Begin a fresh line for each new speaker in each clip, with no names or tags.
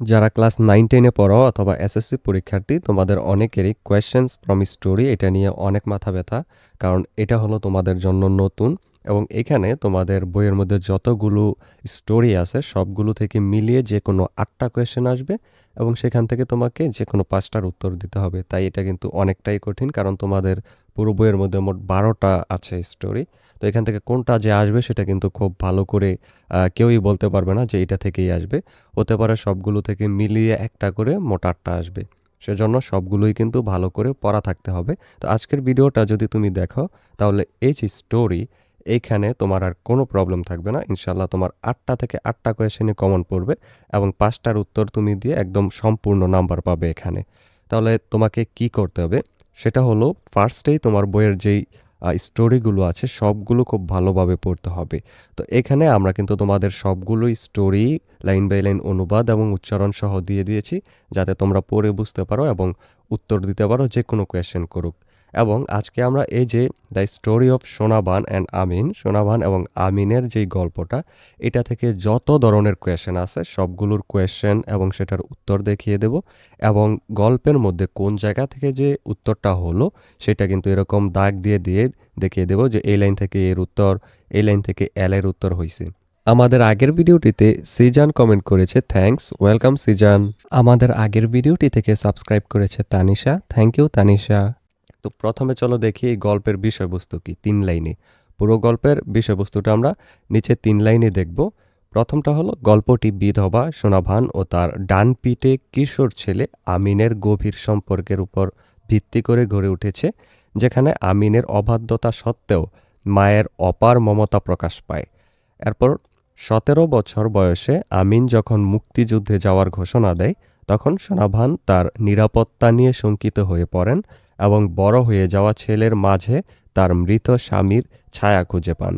যারা class nine, টেনে পড়ো অথবা এসএসসি পরীক্ষার্থী, তোমাদের অনেকেরই কোয়েশ্চেন্স ফ্রম স্টোরি এটা নিয়ে অনেক মাথা ব্যথা, কারণ এটা হলো তোমাদের জন্য নতুন এবং এখানে তোমাদের বইয়ের মধ্যে যতগুলো স্টোরি আছে, সবগুলো থেকে মিলিয়ে যে কোনো আটটা কোয়েশ্চেন আসবে এবং সেখান থেকে তোমাকে যে কোনো পাঁচটার উত্তর দিতে হবে। তাই এটা কিন্তু অনেকটাই কঠিন, কারণ তোমাদের পুরো বইয়ের মধ্যে মোট বারোটা আছে স্টোরি তো এখান থেকে কোনটা যে আসবে সেটা কিন্তু খুব ভালো করে কেউই বলতে পারবে না যে এটা থেকেই আসবে। হতে পারে সবগুলো থেকে মিলিয়ে একটা করে মোট আটটা আসবে। সেজন্য সবগুলোই কিন্তু ভালো করে পড়া থাকতে হবে। তো আজকের ভিডিওটা যদি তুমি দেখো, তাহলে এই যে স্টোরি এইখানে তোমার আর কোনো প্রবলেম থাকবে না। ইনশাল্লাহ তোমার আটটা থেকে আটটা কোয়েশনে কমন পড়বে এবং পাঁচটার উত্তর তুমি দিয়ে একদম সম্পূর্ণ নাম্বার পাবে এখানে। তাহলে তোমাকে কি করতে হবে? সেটা হলো ফার্স্টেই তোমার বইয়ের যেই স্টোরিগুলো আছে, সবগুলো খুব ভালোভাবে পড়তে হবে। তো এখানে আমরা কিন্তু তোমাদের সবগুলো স্টোরি লাইন বাই লাইন অনুবাদ এবং উচ্চারণ সহ দিয়ে দিয়েছি, যাতে তোমরা পড়ে বুঝতে পারো এবং উত্তর দিতে পারো যে কোনো কোয়েশ্চেন করুক। এবং আজকে আমরা এই যে the story of Sonaban and Amin Sonaban এবং আমিনের যেই গল্পটা, এটা থেকে যত ধরনের কোয়েশ্চেন আছে, সবগুলোর কোয়েশ্চেন এবং সেটার উত্তর দেখিয়ে দেব এবং গল্পের মধ্যে কোন জায়গা থেকে যে উত্তরটা হলো, সেটা কিন্তু এরকম দাগ দিয়ে দিয়ে দেখিয়ে দেব যে এই লাইন থেকে এর উত্তর, এই লাইন থেকে এল এর উত্তর হয়েছে আমাদের আগের ভিডিওটিতে সিজান কমেন্ট করেছে থ্যাঙ্কস ওয়েলকাম সিজান. আমাদের আগের ভিডিওটি থেকে সাবস্ক্রাইব করেছে তানিশা। Thank you Tanisha. তো প্রথমে চলো দেখি এই গল্পের বিষয়বস্তু কি, তিন লাইনে। পুরো গল্পের বিষয়বস্তুটা আমরা নিচে তিন লাইনে দেখব। প্রথমটা হলো গল্পটি বিধবা সোনাভান ও তার ডান পিঠে কিশোর ছেলে আমিনের গভীর সম্পর্কের উপর ভিত্তি করে গড়ে উঠেছে, যেখানে আমিনের অবাধ্যতা সত্ত্বেও মায়ের অপার মমতা প্রকাশ পায়। এরপর সতেরো বছর বয়সে আমিন যখন মুক্তিযুদ্ধে যাওয়ার ঘোষণা দেয়, তখন সোনাভান তার নিরাপত্তা নিয়ে শঙ্কিত হয়ে পড়েন। এবং বড় হয়ে যাওয়া ছেলের মাঝে তার মৃত স্বামীর ছায়া খুঁজে পান।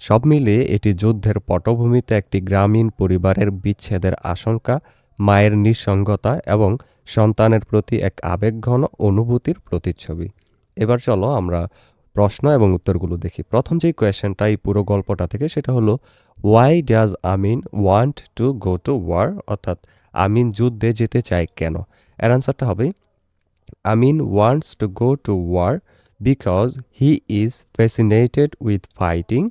সব মিলিয়ে এটি যুদ্ধের পটভূমিতে একটি গ্রামীণ পরিবারের বিচ্ছেদের আশঙ্কা, মায়ের নিঃসঙ্গতা এবং সন্তানের প্রতি এক আবেগঘন অনুভূতির প্রতিচ্ছবি। এবার চলো আমরা প্রশ্ন এবং উত্তরগুলো দেখি। প্রথম যে কোয়েশ্চেনটা এই পুরো গল্পটা থেকে সেটা হলো why does Amin want to go to war অর্থাৎ, আমিন যুদ্ধে যেতে চায় কেন? এর আনসারটা হবে Amin wants to go to war because he is fascinated with fighting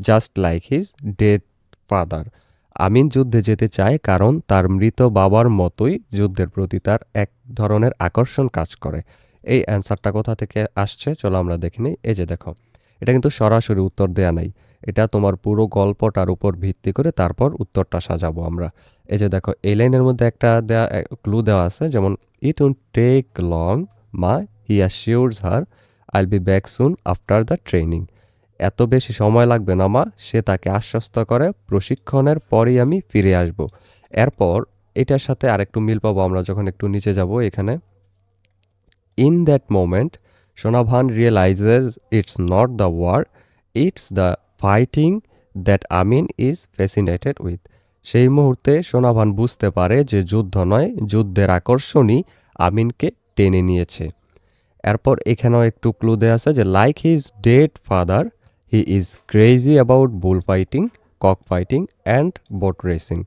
just like his dead father Amin যুদ্ধে যেতে চায় কারণ তার মৃত বাবার মতোই যুদ্ধের প্রতি তার এক ধরনের আকর্ষণ কাজ করে। এই অ্যান্সারটা কোথা থেকে আসছে? চলো আমরা দেখে নিই। এই যে দেখো, এটা কিন্তু সরাসরি উত্তর দেয়া নাই। এটা তোমার পুরো গল্পটার উপর ভিত্তি করে তারপর উত্তরটা সাজাবো আমরা। এই যে দেখো, এই লাইনের মধ্যে একটা দেয়া ক্লু দেওয়া আছে, যেমন ইট উইল টেক লং মা he assures her I'll be back soon after the training এত বেশি সময় লাগবে না, মা, সে তাকে আশ্বস্ত করে, প্রশিক্ষণের পরেই আমি ফিরে আসব। এরপর এটার সাথে আরেকটু মিল পাবো আমরা যখন একটু নিচে যাব এখানে। In that moment Sonabhan realises it's not the war it's the fighting that Amin is fascinated with সেই মুহূর্তে সোনাভান বুঝতে পারে যে যুদ্ধ নয়, যুদ্ধের আকর্ষণই আমিনকে টেনে নিয়েছে। এরপর এখানেও একটু ক্লু দেওয়া আছে যে like his dead father he is crazy about bull fighting cock fighting and boat racing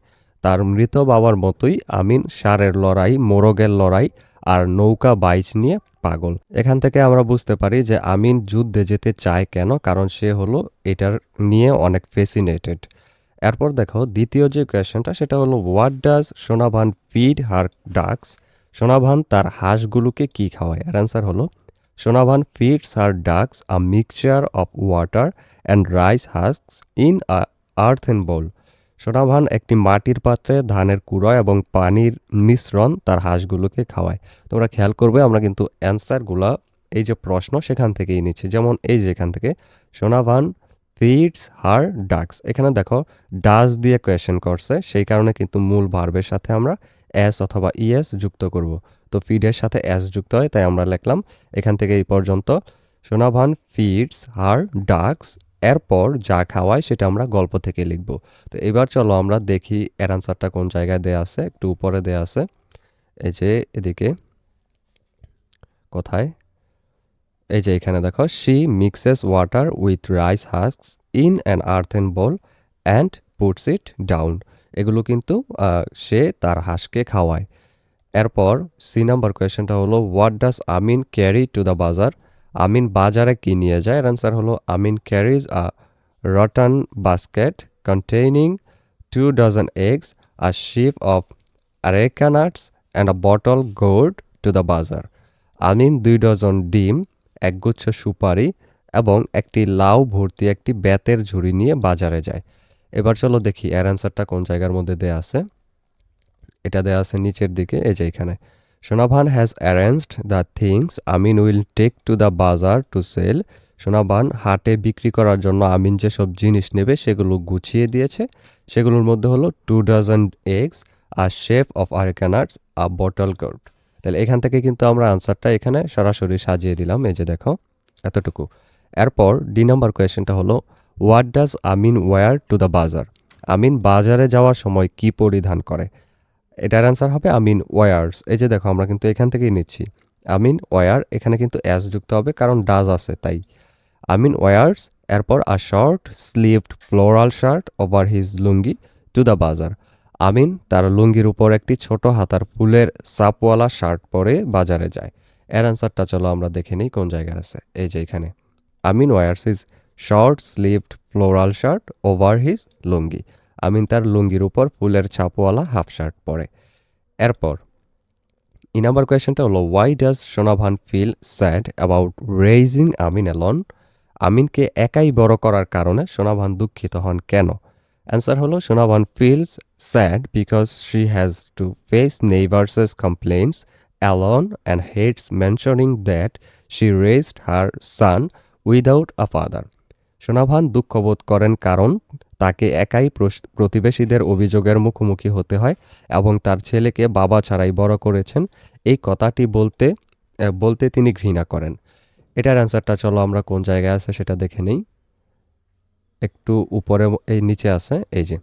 তার মৃত বাবার মতোই আমিন সারের লড়াই, মোরগের লড়াই আর নৌকা বাইচ নিয়ে পাগল। এখান থেকে আমরা বুঝতে পারি যে আমিন যুদ্ধে যেতে চায় কেন, কারণ সে হলো এটার নিয়ে অনেক ফেসিনেটেড এরপর দেখো, দ্বিতীয় যে কোয়েশ্চেনটা, সেটা হলো what does Sonabhan feed her ducks Sonabhan তার হাঁসগুলোকে কি খাওয়ায়? এর অ্যান্সার হলো, Sonabhan feeds her ducks a mixture of water and rice husks in a earthen bowl Sonabhan একটি মাটির পাত্রে ধানের কুড়ো এবং পানির মিশ্রণ তার হাঁসগুলোকে খাওয়ায়। তোমরা খেয়াল করবে, আমরা কিন্তু অ্যান্সারগুলা এই যে প্রশ্ন সেখান থেকেই নিচ্ছি। যেমন এই যে এখান থেকে, সোনাভান ফিডস হার ডাক্স এখানে দেখো, ডাস দিয়ে কোয়েশ্চেন করছে, সেই কারণে কিন্তু মূল ভার্বের সাথে আমরা এস অথবা ইএস যুক্ত করব। তো ফিডের সাথে এস যুক্ত হয়, তাই আমরা লিখলাম, এখান থেকে এই পর্যন্ত, সোনাভান ফিডস হার ডাক্স এরপর যা খাওয়ায় সেটা আমরা গল্প থেকে লিখব। তো এবার চলো আমরা দেখি এর আনসারটা কোন জায়গায় দেয়া আছে, একটু উপরে দেয়া আছে। এই যে এদিকে, কোথায়? এই যে এখানে দেখো she mixes water with rice husks in an earthen bowl and puts it down এগুলো কিন্তু সে তার হাঁসকে খাওয়ায়। এরপর সি নাম্বার কোয়েশ্চেনটা হলো what does Amin carry to the bazaar Amin বাজারে কি নিয়ে যায়? এর অ্যান্সার হলো Amin carries a rattan basket containing two dozen eggs a sheaf of areca nuts and a bottle gourd to the bazaar Amin দুই dozen ডিম একগুচ্ছ সুপারি এবং একটি লাউ ভর্তি একটি বেতের ঝুড়ি নিয়ে বাজারে যায়। এবার চলো দেখি, এর অ্যান্সারটা কোন জায়গার মধ্যে দেয়া আছে? এটা দেয়া আছে নিচের দিকে, এই যে এখানে। Sonabhan has arranged the things Amin will take to the bazaar to sell Sonabhan হাটে বিক্রি করার জন্য আমিন যেসব জিনিস নেবে সেগুলো গুছিয়ে দিয়েছে। সেগুলোর মধ্যে হলো টু ডজন এগস আর শেফ অফ আরেকানাটস আর বটল গোল্ড তাহলে এখান থেকে কিন্তু আমরা আনসারটা এখানে সরাসরি সাজিয়ে দিলাম। এই যে দেখো, এতটুকু। এরপর ডি নাম্বার কোয়েশ্চেনটা হলো what does Amin wear to the bazaar Amin বাজারে যাওয়ার সময় কি পরিধান করে? এটার অ্যান্সার হবে আমিন ওয়ার্স এই যে দেখো, আমরা কিন্তু এখান থেকেই নিচ্ছি। আমিন ওয়ার এখানে কিন্তু অ্যাস যুক্ত হবে কারণ ডাজ আছে, তাই। আমিন ওয়ার্স এরপর a short sleeved floral shirt over his lungi to the bazaar. Amin তার লুঙ্গির উপর একটি ছোট হাতার ফুলের সাপওয়ালা শার্ট পরে বাজারে যায়। এর অ্যান্সারটা চলো আমরা দেখে নিই কোন জায়গায় আছে। এই যে এখানে। Amin wears is short sleeved floral shirt over his lungi. Amin তার লুঙ্গির উপর ফুলের ছাপওয়ালা হাফ শার্ট পরে। এরপর ই নাম্বার কোয়েশ্চেনটা হলো why does Sonabhan feel sad about raising Amin alone আমিনকে একাই বড় করার কারণে সোনাভান দুঃখিত হন কেন? অ্যান্সার হলো, Sonabhan feels sad because she has to face neighbours complaints alone and hates mentioning that she raised her son without a father Sonabhan দুঃখবোধ করেন কারণ তাকে একাই প্রতিবেশীদের অভিযোগের মুখোমুখি হতে হয় এবং তার ছেলেকে বাবা ছাড়াই বড় করেছেন। এই কথাটি বলতে বলতে তিনি ঘৃণা করেন। এটার অ্যান্সারটা চলো আমরা কোন জায়গায় আছে সেটা দেখে নেই। একটু উপরে এই নিচে আছে, এই যে।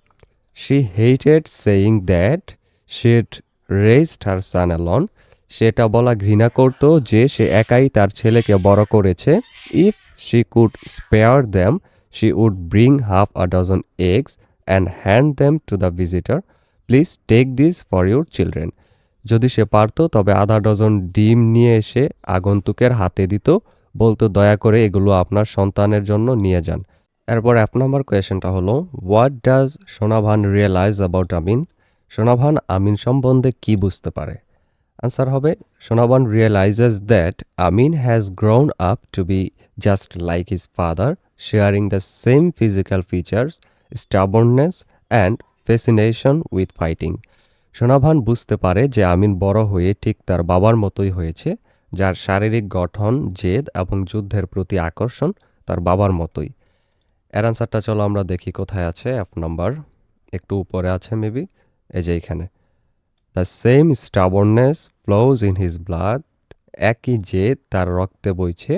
She hated saying that she'd raised her son alone সেটা বলা ঘৃণা করত যে সে একাই তার ছেলেকে বড় করেছে। If she could spare them she would bring half a dozen eggs and hand them to the visitor please take this for your children যদি সে পারত, তবে আধা ডজন ডিম নিয়ে এসে আগন্তুকের হাতে দিত। বলতো, দয়া করে এগুলো আপনার সন্তানের জন্য নিয়ে যান। এরপর এক নম্বর কোয়েশনটা হলো what does Sonabhan realise about Amin Sonabhan Amin সম্বন্ধে কি বুঝতে পারে? আনসার হবে। Sonaban realises that Amin has grown up to be just like his father sharing the same physical features stubbornness and fascination with fighting Sonabhan বুঝতে পারে যে আমিন বড় হয়ে ঠিক তার বাবার মতোই হয়েছে, যার শারীরিক গঠন, জেদ এবং যুদ্ধের প্রতি আকর্ষণ তার বাবার মতোই। এর আনসারটা চলো আমরা দেখি কোথায় আছে এক নাম্বার একটু উপরে আছে মেবি এই যে এখানে। The same stubbornness flows in his blood একই জেদ তার রক্তে বইছে।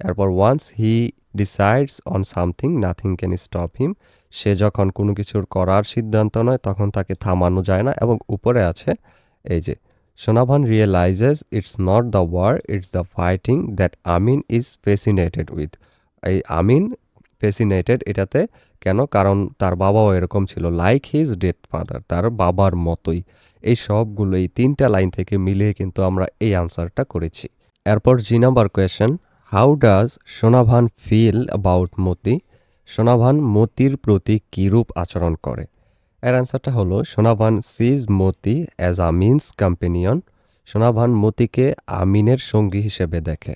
এরপর once he decides on something nothing can stop him সে যখন কোনো কিছুর করার সিদ্ধান্ত নয়, তখন তাকে থামানো যায় না এবং উপরে আছে এই যে, Sonabhan realises it's not the war it's the fighting that Amin is fascinated with এই আমিন ফেসিনেটেড এটাতে কেন? কারণ তার বাবাও এরকম ছিল লাইক হিজ ডেথ ফাদার তার বাবার মতোই। এই সবগুলো, এই তিনটা লাইন থেকে মিলিয়ে কিন্তু আমরা এই আনসারটা করেছি। এরপর G number question how does Sonabhan feel about Moti? Sonabhan মতির প্রতি কীরূপ আচরণ করে? এর অ্যান্সারটা হলো, সোনাভান সিজ মতি অ্যাজ আমিনস কম্পেনিয়ন সোনাভান মতিকে আমিনের সঙ্গী হিসেবে দেখে।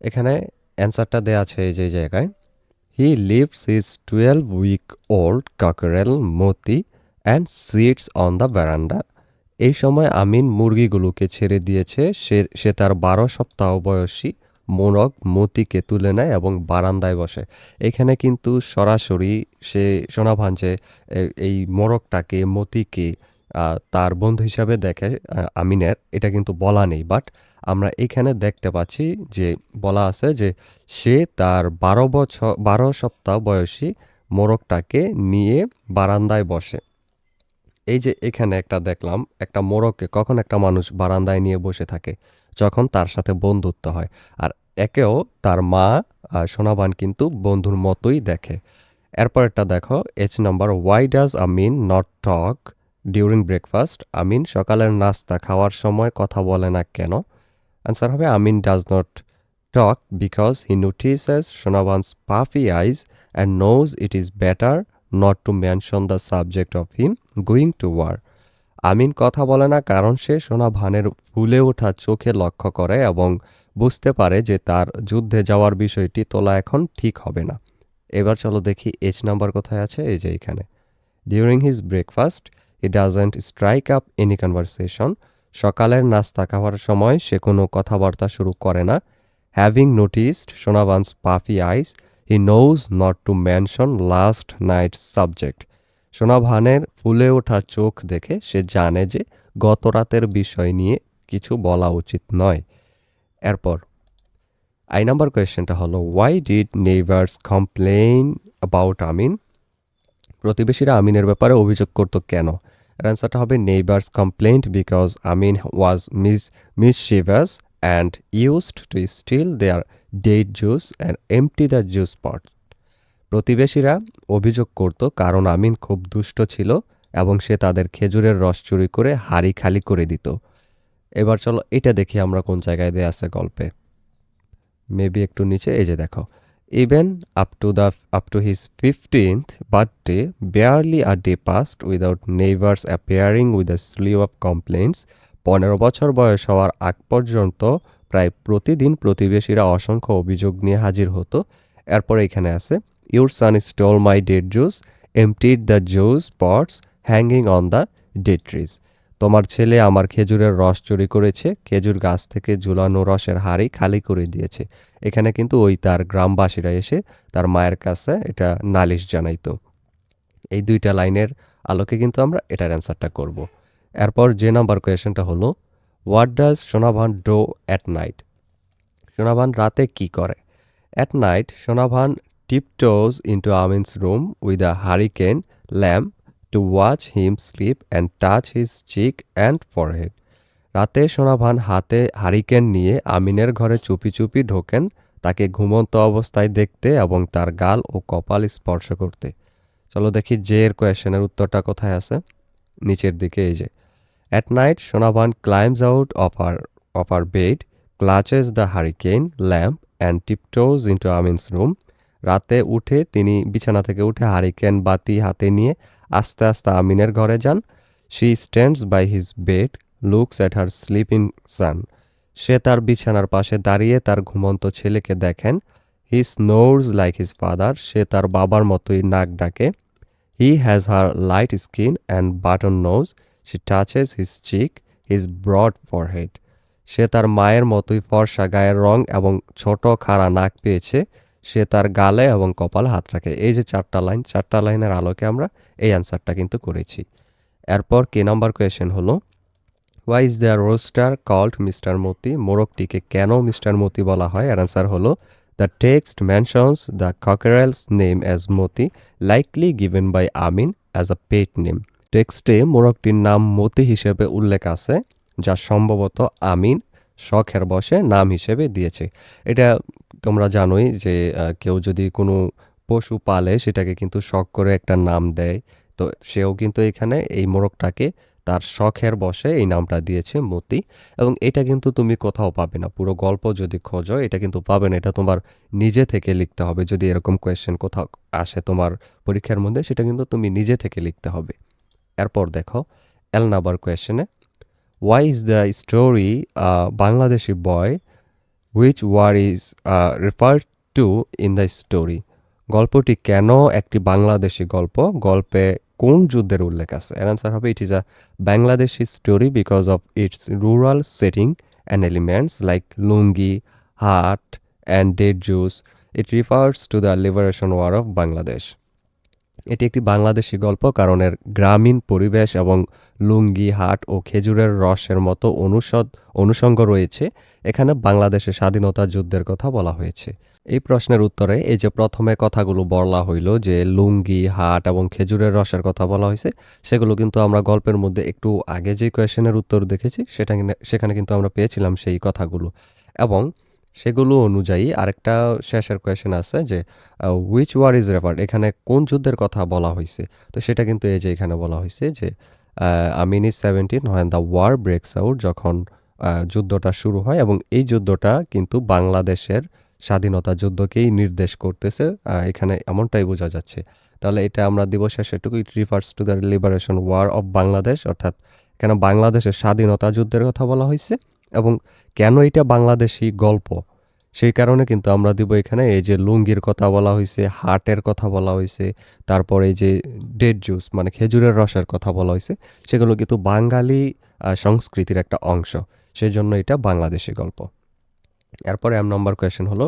এখানে অ্যান্সারটা দেয়া আছে যে জায়গায় he lives is twelve week old cockerel Moti and sits on the verandah এই সময় আমিন মুরগিগুলোকে ছেড়ে দিয়েছে। সে সে তার বারো সপ্তাহ বয়সী মোরগ মতিকে তুলে নেয় এবং বারান্দায় বসে। এখানে কিন্তু সরাসরি সে যে, এ- এই মোরগটাকে, মতিকে তার বন্ধু হিসাবে দেখে আমিনের। এটা কিন্তু বলা নেই, বাট আমরা এখানে দেখতে পাচ্ছি যে, বলা আছে যে, সে তার বারো বছর, বারো সপ্তাহ বয়সী মোরগটাকে নিয়ে বারান্দায় বসে। এই যে এখানে একটা দেখলাম, একটা মোরগকে কখন একটা মানুষ বারান্দায় নিয়ে বসে থাকে, যখন তার সাথে বন্ধুত্ব হয়। আর একেও তার মা সোনাবান কিন্তু বন্ধুর মতোই দেখে। এরপরেরটা দেখো H number why does Amin not talk during breakfast Amin সকালের নাস্তা খাওয়ার সময় কথা বলে না কেন? অ্যান্সার হবে Amin does not talk because he notices Sonaban's puffy eyes and knows it is better not to mention the subject of him going to war Amin কথা বলে না, কারণ সে সোনা ভানের ফুলে ওঠা চোখে লক্ষ্য করে এবং বুঝতে পারে যে তার যুদ্ধে যাওয়ার বিষয়টি তোলা এখন ঠিক হবে না। এবার চলো দেখি এইচ নাম্বার কোথায় আছে, এই যে এখানে। During his breakfast he doesn't strike up any conversation সকালের নাস্তা খাওয়ার সময় সে কোনো কথাবার্তা শুরু করে না। Having noticed Sonaban's puffy eyes he knows not to mention last night subject সোনাভানের ফুলে ওঠা চোখ দেখে সে জানে যে গত রাতের বিষয় নিয়ে কিছু বলা উচিত নয়। এরপর, আই নাম্বার কোয়েশ্চেনটা হলো why did neighbours complain about Amin প্রতিবেশীরা আমিনের ব্যাপারে অভিযোগ করতো কেন? অ্যান্সারটা হবে neighbours complaint because Amin was miss miss mischievous and used to steal their date juice and empty the juice pot প্রতিবেশীরা অভিযোগ করত কারণ আমিন খুব দুষ্ট ছিল এবং সে তাদের খেজুরের রস চুরি করে হাড়ি খালি করে দিত। এবার চলো এটা দেখি আমরা কোন জায়গায় দেয়া আছে গল্পে। মেবি একটু নিচে, এই যে দেখো। Even up to the up to his fifteenth birthday barely a day passed without neighbours appearing with the slew of complaints পনেরো বছর বয়স হওয়ার আগ পর্যন্ত প্রায় প্রতিদিন প্রতিবেশীরা অসংখ্য অভিযোগ নিয়ে হাজির হতো। এরপর এখানে আছে your son stole my date juice emptied the juice pots hanging on the date trees তোমার ছেলে আমার খেজুরের রস চুরি করেছে, খেজুর গাছ থেকে ঝুলানো রসের হাড়ি খালি করে দিয়েছে। এখানে কিন্তু ওই তার গ্রামবাসীরা এসে তার মায়ের কাছে এটা নালিশ জানাইতো। এই দুইটা লাইনের আলোকে কিন্তু আমরা এটার অ্যান্সারটা করব। এরপর যে নাম্বার কোয়েশনটা হলো what does Sonabhan do at night Sonabhan রাতে কি করে? At night Sonabhan tiptoes into Amin's room with a hurricane lamp to watch him sleep and touch his cheek and forehead. রাতে সোনাভান হাতে হারিকেন নিয়ে আমিনের ঘরে চুপি চুপি ঢোকেন, তাকে ঘুমন্ত অবস্থায় দেখতে এবং তার গাল ও কপাল স্পর্শ করতে। চলো দেখি জে এর কোয়েশনের উত্তরটা কোথায় আছে? নিচের দিকে এই যে। At night Sonabhan climbs out of her of her bed clutches the hurricane lamp and tiptoes into Amin's room রাতে উঠে তিনি বিছানা থেকে উঠে হারিকেন বাতি হাতে নিয়ে আস্তে আস্তে আমিনের ঘরে যান। She stands by his bed looks at her sleeping son সে তার বিছানার পাশে দাঁড়িয়ে তার ঘুমন্ত ছেলেকে দেখেন। He snores like his father সে তার বাবার মতোই নাক ডাকে। He has her light skin and button nose she touches his cheek his broad forehead সে তার মায়ের মতোই ফর্সা গায়ের রং এবং ছোট খাড়া নাক পেয়েছে। সে তার গালে এবং কপাল হাত রাখে। এই যে চারটা লাইন, চারটা লাইনের আলোকে আমরা এই অ্যান্সারটা কিন্তু করেছি। এরপর কে নাম্বার কোয়েশ্চেন হলো why is the rooster called mister Moti মোরগটিকে কেন মিস্টার মতি বলা হয়? এর অ্যান্সার হলো the text mentions the cockerel's name as Moti likely given by Amin as a pet name টেক্সটে মোরগটির নাম মতি হিসেবে উল্লেখ আছে, যা সম্ভবত আমিন শখের বসে নাম হিসেবে দিয়েছে। এটা তোমরা জানোই যে কেউ যদি কোনো পশু পালে সেটাকে কিন্তু শখ করে একটা নাম দেয়, তো সেও কিন্তু এখানে এই মোরগটাকে তার শখের বসে এই নামটা দিয়েছে মতি। এবং এটা কিন্তু তুমি কোথাও পাবে না, পুরো গল্প যদি খোঁজো, এটা কিন্তু পাবে না, এটা তোমার নিজে থেকে লিখতে হবে। যদি এরকম কোয়েশ্চেন কোথাও আসে তোমার পরীক্ষার মধ্যে, সেটা কিন্তু তুমি নিজে থেকে লিখতে হবে। এরপর দেখো L number কোয়েশ্চেনে why is the story Bangladeshi boy which war is referred to in the story গল্পটি কেন একটি বাংলাদেশি গল্প? গল্পে কোন যুদ্ধের উল্লেখ আছে? এর আনসার হবে it is a Bangladeshi story because of its rural setting and elements like lungi, haat and date juice it refers to the liberation war of Bangladesh এটি একটি বাংলাদেশি গল্প কারণ এর গ্রামীণ পরিবেশ এবং লুঙ্গি, হাট ও খেজুরের রসের মতো অনুষদ, অনুষঙ্গ রয়েছে। এখানে বাংলাদেশের স্বাধীনতা যুদ্ধের কথা বলা হয়েছে। এই প্রশ্নের উত্তরে এই যে প্রথমে কথাগুলো বলা হইল যে লুঙ্গি, হাট এবং খেজুরের রসের কথা বলা হয়েছে, সেগুলো কিন্তু আমরা গল্পের মধ্যে একটু আগে যে কোয়েশনের উত্তর দেখেছি, সেটা সেখানে কিন্তু আমরা পেয়েছিলাম সেই কথাগুলো। এবং সেগুলো অনুযায়ী আরেকটা শেষের কোয়েশ্চেন আছে যে হুইচ ওয়ার ইজ রেফার্ড এখানে কোন যুদ্ধের কথা বলা হয়েছে তো সেটা কিন্তু এই যে এখানে বলা হয়েছে যে Amin is seventeen when the war breaks out যখন যুদ্ধটা শুরু হয় এবং এই যুদ্ধটা কিন্তু বাংলাদেশের স্বাধীনতা যুদ্ধকেই নির্দেশ করতেছে এখানে এমনটাই বোঝা যাচ্ছে। তাহলে এটা আমরা দিব শেষেরটুকু it refers to the liberation war of Bangladesh অর্থাৎ কেন বাংলাদেশের স্বাধীনতা যুদ্ধের কথা বলা হয়েছে এবং কেন এটা বাংলাদেশি গল্প? সেই কারণে কিন্তু আমরা দিব এখানে এই যে লুঙ্গির কথা বলা হয়েছে হাটের কথা বলা হয়েছে তারপর এই যে ডেড জুস মানে খেজুরের রসের কথা বলা হয়েছে সেগুলো কিন্তু বাঙালি সংস্কৃতির একটা অংশ। সেই জন্য এটা বাংলাদেশি গল্প। এরপরে এম নম্বর কোয়েশ্চেন হলো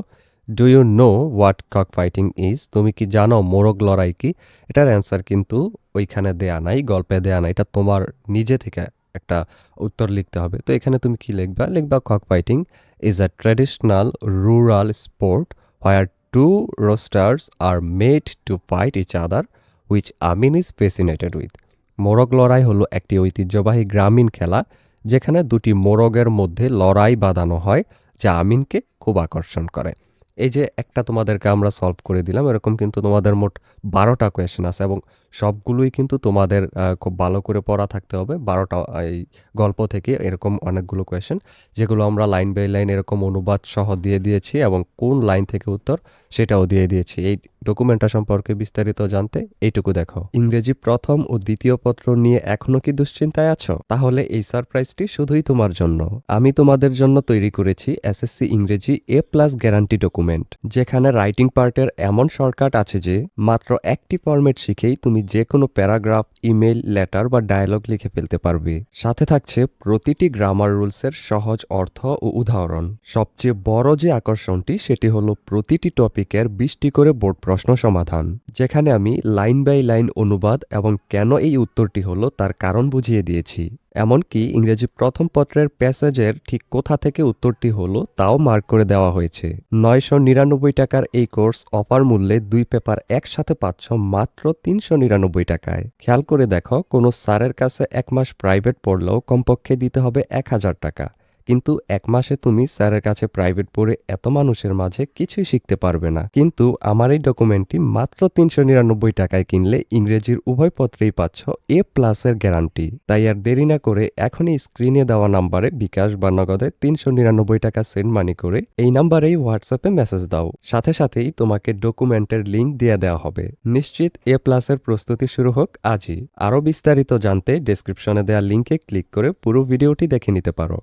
do you know what cock fighting is তুমি কি জানো মোরগ লড়াই কি? এটার অ্যান্সার কিন্তু ওইখানে দেয়া নাই, গল্পে দেয়া নাই। এটা তোমার নিজে থেকে একটা উত্তর লিখতে হবে। তো এখানে তুমি কি লিখবা? লিখবা cock fighting is a traditional rural sport where two roosters are made to fight each other which Amin is fascinated with মোরগ লড়াই হলো একটি ঐতিহ্যবাহী গ্রামীণ খেলা, যেখানে দুটি মোরগের মধ্যে লড়াই বাঁধানো হয়, যা আমিনকে খুব আকর্ষণ করে। এই যে একটা তোমাদেরকে আমরা সলভ করে দিলাম, এরকম কিন্তু তোমাদের মোট বারোটা কোয়েশ্চেন আছে এবং সবগুলোই কিন্তু তোমাদের খুব ভালো করে পড়া থাকতে হবে। বারোটা এই গল্প থেকে এরকম অনেকগুলো কোয়েশ্চেন যেগুলো আমরা লাইন বাই লাইন এরকম অনুবাদ সহ দিয়ে দিয়েছি এবং কোন লাইন থেকে উত্তর সেটাও দিয়ে দিয়েছি। এই ডকুমেন্টটা সম্পর্কে বিস্তারিত জানতে এইটুকু দেখো। ইংরেজি প্রথম ও দ্বিতীয় পত্র নিয়ে এখনও কি দুশ্চিন্তায় আছো? তাহলে এই সারপ্রাইজটি শুধুই তোমার জন্য। আমি তোমাদের জন্য তৈরি করেছি এসএসসি ইংরেজি এ প্লাস গ্যারান্টি ডকুমেন্ট, যেখানে রাইটিং পার্টের এমন শর্টকাট আছে যে, মাত্র একটি ফরম্যাট শিখেই তুমি যে কোনো প্যারাগ্রাফ ইমেল লেটার বা ডায়ালগ লিখে ফেলতে পারবে। সাথে থাকছে প্রতিটি গ্রামার রুলসের সহজ অর্থ ও উদাহরণ। সবচেয়ে বড় যে আকর্ষণটি, সেটি হলো প্রতিটি টপিকের বিশটি করে বোর্ড প্রশ্ন সমাধান, যেখানে আমি লাইন বাই লাইন অনুবাদ এবং কেন এই উত্তরটি হলো তার কারণ বুঝিয়ে দিয়েছি। এমনকি ইংরেজি প্রথম পত্রের প্যাসেজের ঠিক কোথা থেকে উত্তরটি হলো তাও মার্ক করে দেওয়া হয়েছে। নয়শো নিরানব্বই টাকার এই কোর্স অফার মূল্যে দুই পেপার একসাথে পাচ্ছ মাত্র তিনশো নিরানব্বই টাকায়। খেয়াল করে দেখো, কোনো স্যারের কাছে এক মাস প্রাইভেট পড়লেও কমপক্ষে দিতে হবে এক হাজার টাকা। কিন্তু এক মাসে তুমি স্যারের কাছে প্রাইভেট পড়ে এত মানুষের মাঝে কিছুই শিখতে পারবে না। কিন্তু আমার এই ডকুমেন্টটি মাত্র তিনশো নিরানব্বই টাকায় কিনলে ইংরেজির উভয় পত্রেই পাচ্ছ এ প্লাসের গ্যারান্টি তাই আর দেরি না করে এখনই স্ক্রিনে দেওয়া নাম্বারে বিকাশ বা নগদে তিনশো নিরানব্বই টাকা সেন্ড মানি করে এই নাম্বারেই হোয়াটসঅ্যাপে মেসেজ দাও। সাথে সাথেই তোমাকে ডকুমেন্টের লিঙ্ক দিয়ে দেওয়া হবে। নিশ্চিত এ প্লাসের প্রস্তুতি শুরু হোক আজই। আরও বিস্তারিত জানতে ডেসক্রিপশনে দেওয়া লিঙ্কে ক্লিক করে পুরো ভিডিওটি দেখে নিতে পারো।